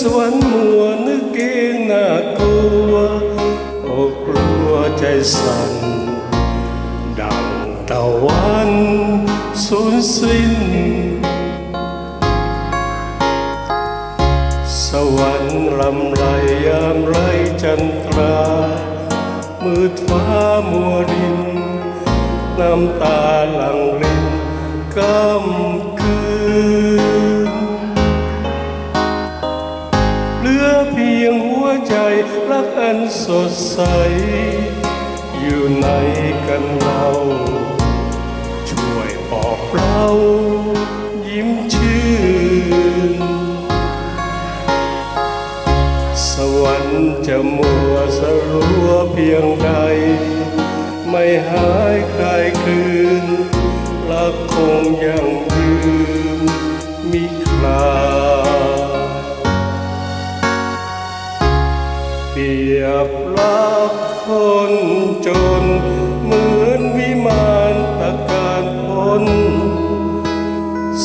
สวรรค์มัวนึกเองน่ากลัวอ้กลัวใจสั่นดังตะวันสูญสิ้น สวรรค์ลำไรยามไรจันทรา มืดฟ้ามัวดิน น้ำตาหลังรินกำคืน อันสดใส อยู่ไหนกันเราช่วยบอกเรายิ้มชื่น สวรรค์จะมัวสรัวเพียงใด ไม่หายคลายคืนรักคงยังยืนมิคลา เปรียบรักคนจน เหมือนวิมานตะการพ้น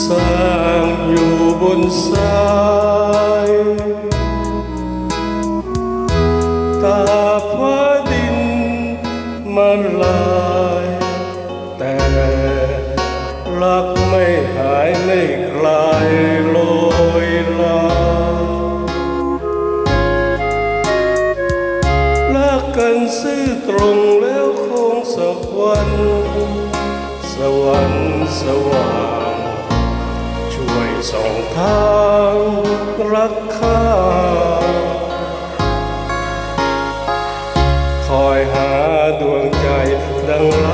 สร้างอยู่บนทรายตาฟ้าดินมันลาย แต่รักไม่หายไม่คลายล กันซื่อตรงแล้วคงสักวัน สวรรค์สว่าง ช่วยสองทางรักข้าคอยหาดวงใจดังไล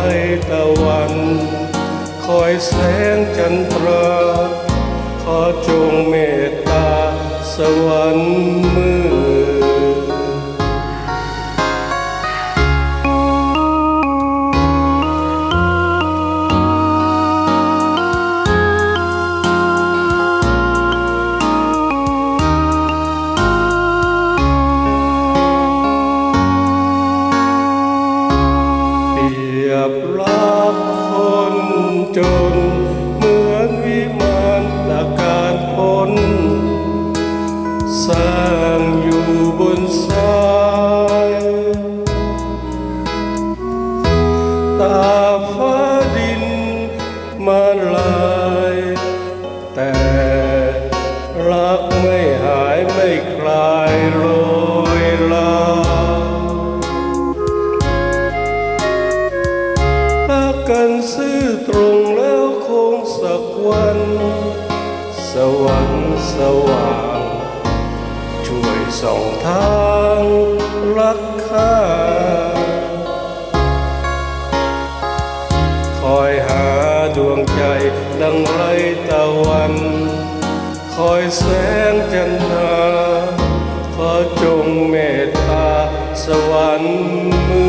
ตะวัน คอยแสงจันทรา ขอจงเมตตาสวรรค์ สร้างอยู่บนทรายตาฟ้าดินมาลาย แต่รักไม่หายไม่คลายลอยลารักกันซื่อตรงแล้วคงสักวัน สวรรค์สว่าง ส่องทางรักข้าคอยหาดวงใจดังไรตะวัน คอยแสงจันทราขอจงเมตตาสวรรค์มื